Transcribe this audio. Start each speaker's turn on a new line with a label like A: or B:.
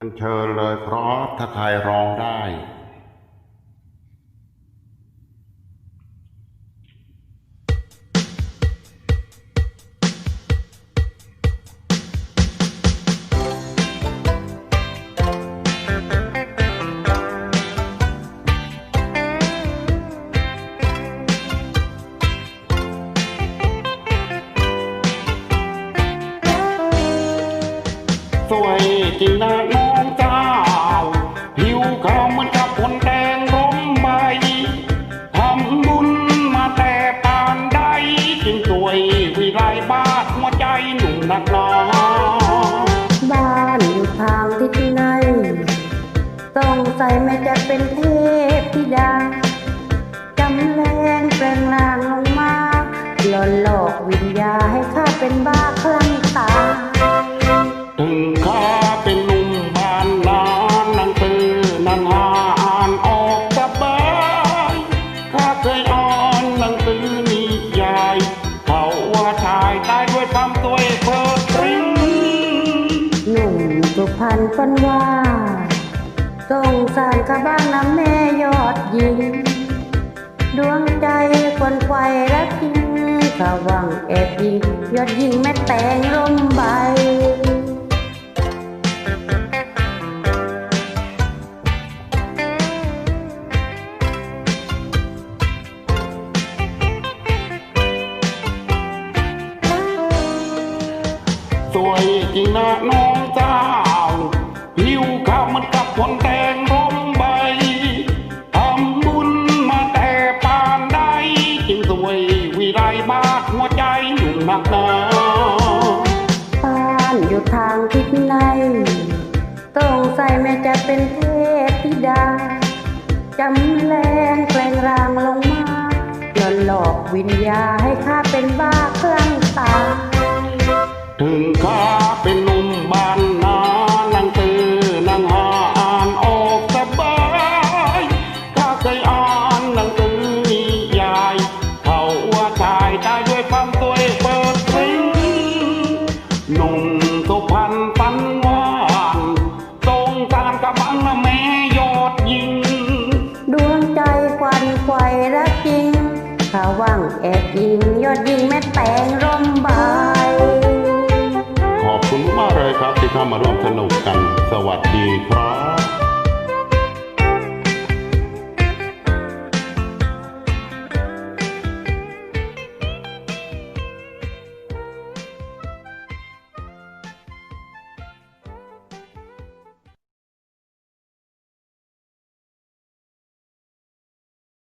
A: เชิญเลยครับถ้าใครร้องได้ สวยจริงนะ หัวใจหนุ่มนักนา
B: บ้านอยู่ทางทิศไหนต้องใส่แม่จะเป็นเทพธิดาจำแรงแปลงร่างลงมาหลอนหลอกวิญญาให้ข้าเป็นบ้า
A: ชายตายด้วยความตัวเพิดพริ้ง
B: หนุ่มสุพรรณฝันว่าต้องสารข้าบ้านนะแม่ยอดยิงดวงใจคนไขวรักจริงข้าวังแอบยิงยอดยิงแม่แตงร่มบา
A: สวยจริงนะน้องเจ้าผิวขาวเหมันกับคนแดงร่มใบทำบุญมาแต่ปานใดจึงสวยวิไลบาดหัวใจหนุ่มนักหนา
B: บ้านอยู่ทางทิศในต้องใส่แม่จะเป็นเทพธิดาจำแรงแปลงร่างลงมาหลอนหลอกวิญญาให้ข้าเป็นบ้าคลั่งตา
A: ถึงข้าเป็นหนุ่มบ้านนานังตือนังหาอ่านออกสบายข้าเคยอ่านหนังสือนิยายเขาว่าชายตายด้วยความตัวยเปิดปริ้งหนุ่มสุพรรณปันวานตรงการกับบังนะแม่ยอดยิง
B: ดวงใจควันไขวรักจริง ข้าหวังแอบยิงยอดยิงแม่แตงร่มบา
A: ก เข้ามาร่วมสนุกกัน สวัสดีครับ